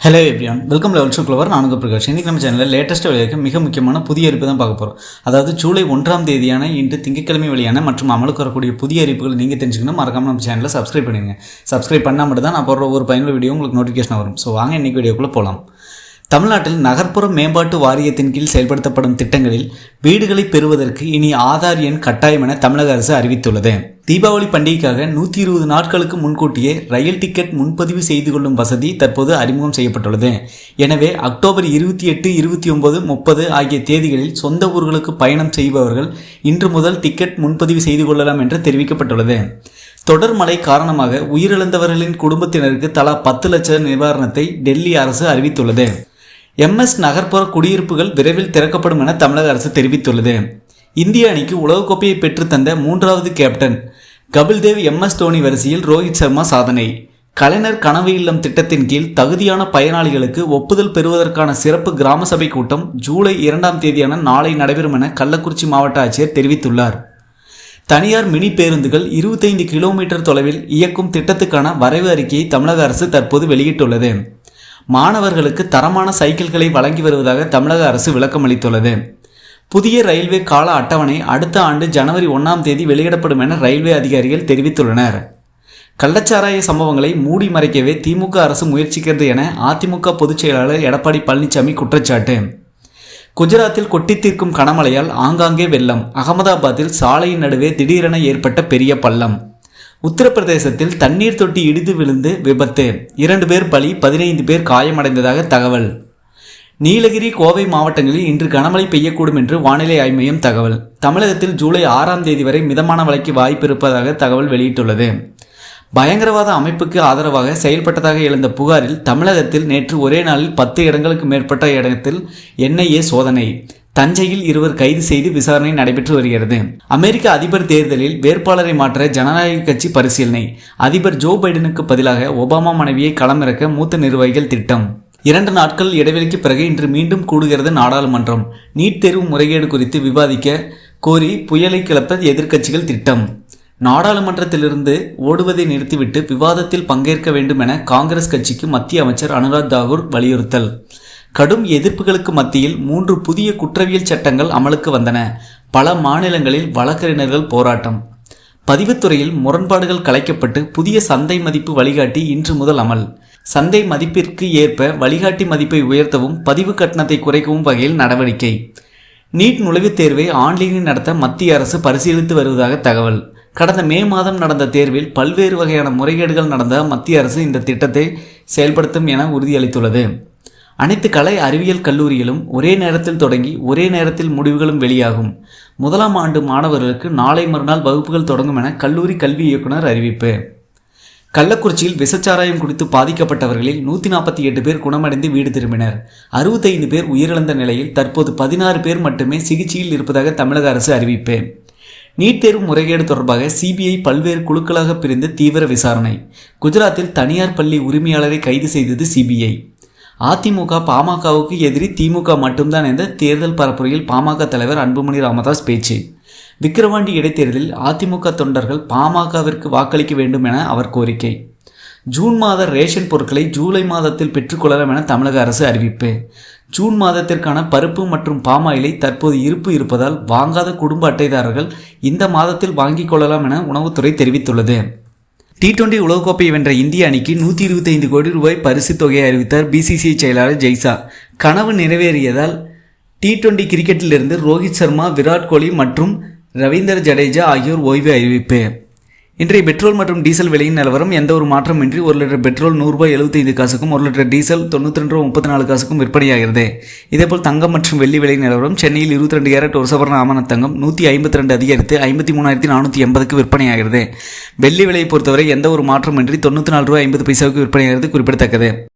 Hello everyone welcome level show நானுங்க பிரகாஷ். இன்றைக்கி நம்ம சேனலில் லேட்டஸ்ட்டாக வெளியாக மிக முக்கியமான புதிய அறிப்பு தான் பார்க்க போகிறோம் அதாவது ஜூலை ஒன்றாம் தேதியான இன்று திங்கட்கிழமை வெளியான மற்றும் அமலுக்கு வரக்கூடிய புதிய அறிவிப்புகள் நீங்கள் தெரிஞ்சுக்கணும். மறக்காம நம்ம சேனலில் சப்ஸ்கிரைப் பண்ணிடுங்க. சப்ஸ்கிரைப் பண்ணால் மட்டும் தான் நான் போடுற ஒரு பயனுள்ள வீடியோ உங்களுக்கு நோட்டிஃபிகேஷன் வரும். ஸோ வாங்க இன்றைக்கி வீடியோக்குள்ளே போகலாம் தமிழ்நாட்டில் நகர்ப்புற மேம்பாட்டு வாரியத்தின் கீழ் செயல்படுத்தப்படும் திட்டங்களில் வீடுகளை பெறுவதற்கு இனி ஆதார் எண் கட்டாயம் என தமிழக அரசு அறிவித்துள்ளது. தீபாவளி பண்டிகைக்காக நூற்றி இருபது நாட்களுக்கு முன்கூட்டியே ரயில் டிக்கெட் முன்பதிவு செய்து கொள்ளும் வசதி தற்போது அறிமுகம் செய்யப்பட்டுள்ளது. எனவே அக்டோபர் இருபத்தி எட்டு இருபத்தி ஒன்பது முப்பது ஆகிய தேதிகளில் சொந்த ஊர்களுக்கு பயணம் செய்பவர்கள் இன்று முதல் டிக்கெட் முன்பதிவு செய்து கொள்ளலாம் என்று தெரிவிக்கப்பட்டுள்ளது. தொடர் மழை காரணமாக உயிரிழந்தவர்களின் குடும்பத்தினருக்கு தலா பத்து லட்சம் நிவாரணத்தை டெல்லி அரசு அறிவித்துள்ளது. எம்எஸ் நகர்ப்புற குடியிருப்புகள் விரைவில் திறக்கப்படும் என தமிழக அரசு தெரிவித்துள்ளது. இந்திய அணிக்கு உலகக்கோப்பையை பெற்றுத்தந்த மூன்றாவது கேப்டன் கபில்தேவ் எம்எஸ் தோனி வரிசையில் ரோஹித் சர்மா சாதனை. கலைஞர் கனவு இல்லம் திட்டத்தின் கீழ் தகுதியான பயனாளிகளுக்கு ஒப்புதல் பெறுவதற்கான சிறப்பு கிராம சபை கூட்டம் ஜூலை இரண்டாம் தேதியான நாளை நடைபெறும் என கள்ளக்குறிச்சி மாவட்ட ஆட்சியர் தெரிவித்துள்ளார். தனியார் மினி பேருந்துகள் இருபத்தைந்து கிலோமீட்டர் தொலைவில் இயக்கும் திட்டத்துக்கான வரைவு அறிக்கையை தமிழக அரசு தற்போது வெளியிட்டுள்ளது. மாணவர்களுக்கு தரமான சைக்கிள்களை வழங்கி வருவதாக தமிழக அரசு விளக்கம் அளித்துள்ளது. புதிய ரயில்வே கால அட்டவணை அடுத்த ஆண்டு ஜனவரி ஒன்றாம் தேதி வெளியிடப்படும் என ரயில்வே அதிகாரிகள் தெரிவித்துள்ளனர். கள்ளச்சாராய சம்பவங்களை மூடி மறைக்கவே திமுக அரசு முயற்சிக்கிறது என அதிமுக பொதுச் செயலாளர் எடப்பாடி பழனிசாமி குற்றச்சாட்டு. குஜராத்தில் கொட்டி தீர்க்கும் கனமழையால் ஆங்காங்கே வெள்ளம். அகமதாபாத்தில் சாலையின் நடுவே திடீரென ஏற்பட்ட பெரிய பள்ளம். உத்தரப்பிரதேசத்தில் தண்ணீர் தொட்டி இடிந்து விழுந்து விபத்து. இரண்டு பேர் பலி பதினைந்து பேர் காயமடைந்ததாக தகவல். நீலகிரி கோவை மாவட்டங்களில் இன்று கனமழை பெய்யக்கூடும் என்று வானிலை ஆய்வு மையம் தகவல். தமிழகத்தில் ஜூலை ஆறாம் தேதி வரை மிதமான மழைக்கு வாய்ப்பு இருப்பதாக தகவல் வெளியிட்டுள்ளது. பயங்கரவாத அமைப்புக்கு ஆதரவாக செயல்பட்டதாக எழுந்த புகாரில் தமிழகத்தில் நேற்று ஒரே நாளில் பத்து இடங்களுக்கு மேற்பட்ட இடத்தில் என்ஐஏ சோதனை. தஞ்சையில் இருவர் கைது செய்து விசாரணை நடைபெற்று வருகிறது. அமெரிக்க அதிபர் தேர்தலில் வேட்பாளரை மாற்ற ஜனநாயக கட்சி பரிசீலனை. அதிபர் ஜோ பைடனுக்கு பதிலாக ஒபாமா மனைவியை களமிறக்க மூத்த நிர்வாகிகள் திட்டம். இரண்டு நாட்கள் இடைவெளிக்கு பிறகு இன்று மீண்டும் கூடுகிறது நாடாளுமன்றம். நீட் தேர்வு முறைகேடு குறித்து விவாதிக்க கோரி புயலை கிளப்ப எதிர்க்கட்சிகள் திட்டம். நாடாளுமன்றத்திலிருந்து ஓடுவதை நிறுத்திவிட்டு விவாதத்தில் பங்கேற்க வேண்டும் என காங்கிரஸ் கட்சிக்கு மத்திய அமைச்சர் அனுராக் தாகூர் வலியுறுத்தல். கடும் எதிர்ப்புகளுக்கு மத்தியில் மூன்று புதிய குற்றவியல் சட்டங்கள் அமலுக்கு வந்தன. பல மாநிலங்களில் வழக்கறிஞர்கள் போராட்டம். பதிவுத்துறையில் முரண்பாடுகள் கலைக்கப்பட்டு புதிய சந்தை மதிப்பு வழிகாட்டி இன்று முதல் அமல். சந்தை மதிப்பிற்கு ஏற்ப வழிகாட்டி மதிப்பை உயர்த்தவும் பதிவு கட்டணத்தை குறைக்கவும் வகையில் நடவடிக்கை. நீட் நுழைவுத் தேர்வை ஆன்லைனில் நடத்த மத்திய அரசு பரிசீலித்து வருவதாக தகவல். கடந்த மே மாதம் நடந்த தேர்வில் பல்வேறு வகையான முறைகேடுகள் நடந்த மத்திய அரசு இந்த திட்டத்தை செயல்படுத்தும் என உறுதியளித்துள்ளது. அனைத்து கலை அறிவியல் கல்லூரிகளும் ஒரே நேரத்தில் தொடங்கி ஒரே நேரத்தில் முடிவுகளும் வெளியாகும். முதலாம் ஆண்டு மாணவர்களுக்கு நாளை மறுநாள் வகுப்புகள் தொடங்கும் என கல்லூரி கல்வி இயக்குனர் அறிவிப்பு. கள்ளக்குறிச்சியில் விசச்சாராயம் குடித்து பாதிக்கப்பட்டவர்களில் நூற்றி நாற்பத்தி எட்டு பேர் குணமடைந்து வீடு திரும்பினர். அறுபத்தைந்து பேர் உயிரிழந்த நிலையில் தற்போது பதினாறு பேர் மட்டுமே சிகிச்சையில் இருப்பதாக தமிழக அரசு அறிவிப்பு. நீட் தேர்வு முறைகேடு தொடர்பாக சிபிஐ பல்வேறு குழுக்களாக பிரிந்து தீவிர விசாரணை. குஜராத்தில் தனியார் பள்ளி உரிமையாளரை கைது செய்தது சிபிஐ. அதிமுக பாமகவுக்கு எதிரி திமுக மட்டும்தான் என்ற தேர்தல் பரப்புரையில் பாமக தலைவர் அன்புமணி ராமதாஸ் பேச்சு. விக்கிரவாண்டி இடைத்தேர்தலில் அதிமுக தொண்டர்கள் பாமகவிற்கு வாக்களிக்க வேண்டும் என அவர் கோரிக்கை. ஜூன் மாத ரேஷன் பொருட்களை ஜூலை மாதத்தில் பெற்றுக்கொள்ளலாம் என தமிழக அரசு அறிவிப்பு. ஜூன் மாதத்திற்கான பருப்பு மற்றும் பாமாயிலை தற்போது இருப்பு இருப்பதால் வாங்காத குடும்ப அட்டைதாரர்கள் இந்த மாதத்தில் வாங்கிக் கொள்ளலாம் என உணவுத்துறை தெரிவித்துள்ளது. டி டுவெண்டி உலகக்கோப்பையை வென்ற இந்திய அணிக்கு நூற்றி இருபத்தைந்து கோடி ரூபாய் பரிசு தொகையை அறிவித்தார் பிசிசிஐ செயலாளர் ஜெய்சா. கனவு நிறைவேறியதால் டி டுவெண்டி கிரிக்கெட்டிலிருந்து ரோஹித் சர்மா விராட் கோலி மற்றும் ரவீந்தர் ஜடேஜா ஆகியோர் ஓய்வு அறிவிப்பு. இன்றைய பெட்ரோல் மற்றும் டீசல் விலையின் நிலவரம் எந்த ஒரு மாற்றமின்றி ஒரு லிட்டர் பெட்ரோல் நூறுரூபாய் எழுபத்தைந்து காசுக்கும் ஒரு லிட்டர் டீசல் தொண்ணூற்றி ரெண்டு ரூபா முப்பத்தி நாலு காசுக்கும் விற்பனையாகிறது. இதேபோல் தங்கம் மற்றும் வெள்ளி விலை நிலவரம் சென்னையில் இருபத்தி ரெண்டு கேரட் ஒரு சவரண ஆமண தங்கம் நூற்றி ஐம்பத்தி ரெண்டு அதிகரித்து ஐம்பத்தி மூணாயிரத்தி நானூற்றி எண்பதுக்கு விற்பனையாகிறது. வெள்ளி விலையை பொறுத்தவரை எந்த ஒரு மாற்றமின்றி தொண்ணூற்றி நாலு ரூபாய் ஐம்பது பைசாவுக்கு விற்பனையாகிறது குறிப்பிடத்தக்கது.